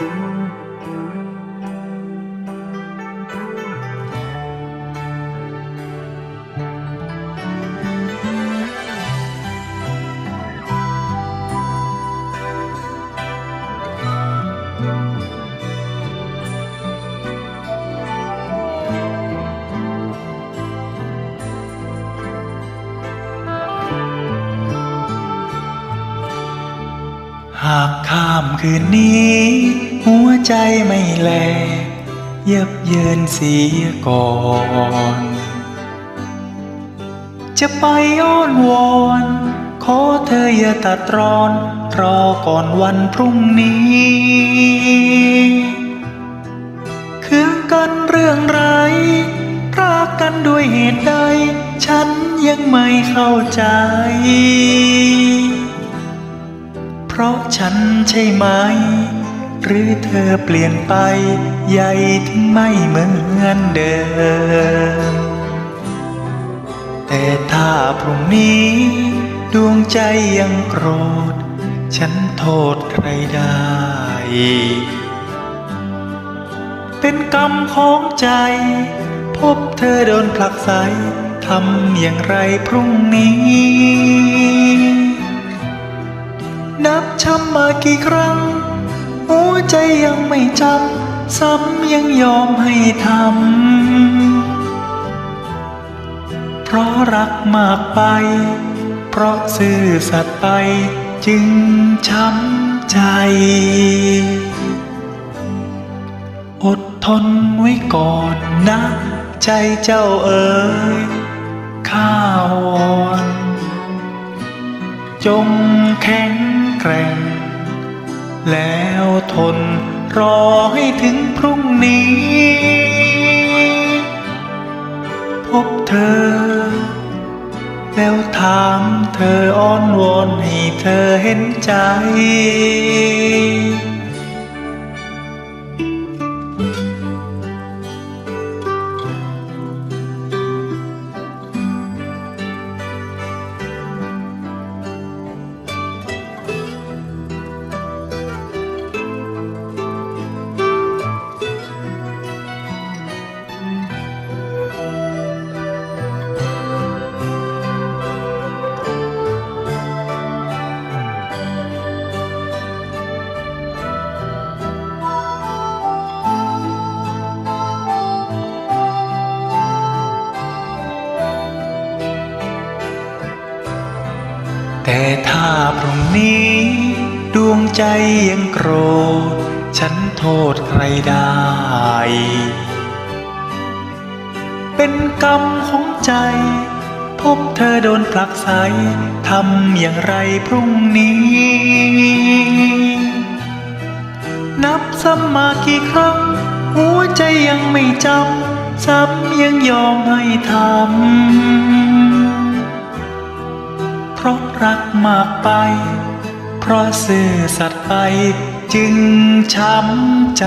หากข้ามคืนนี้ หัวใจไม่แลเยับเยินเสียก่อน จะไปอ้อนวอน ขอเธออย่าตัดรอน รอก่อนวันพรุ่งนี้คือกันเรื่องไรรักกันด้วยเหตุใด ฉันยังไม่เข้าใจ เพราะฉันใช่ไหม หรือเธอเปลี่ยนไปใหญ่ถึงไม่เหมือนเดิม แต่ถ้าพรุ่งนี้ ดวงใจยังโกรธ ฉันโทษใครได้ เป็นกรรมของใจ พบเธอโดนผลักไสทำอย่างไรพรุ่งนี้ นับช้ำมากี่ครั้ง หัวใจยังไม่จำซ้ำยังยอมให้ทำ เพราะรักมากไป เพราะซื่อสัตย์ไปจึงช้ำใจ อดทนไว้ก่อนนะ ใจเจ้าเอ๋ยข้าวอ่อนจงแข็งแกร่ง แล้วทนรอให้ถึงพรุ่งนี้ พบเธอ แล้วถามเธออ้อนวอนให้เธอเห็นใจ แต่ถ้าพรุ่งนี้ ดวงใจยังโกรธ ฉันโทษใครได้ เป็นกรรมของใจ พบเธอโดนผลักไสทำอย่างไรพรุ่งนี้ นับซ้ำมากี่ครั้ง หัวใจยังไม่จำซ้ำยังยอมให้ทำ เพราะรักมากไป เพราะซื่อสัตย์ไปจึงช้ำใจ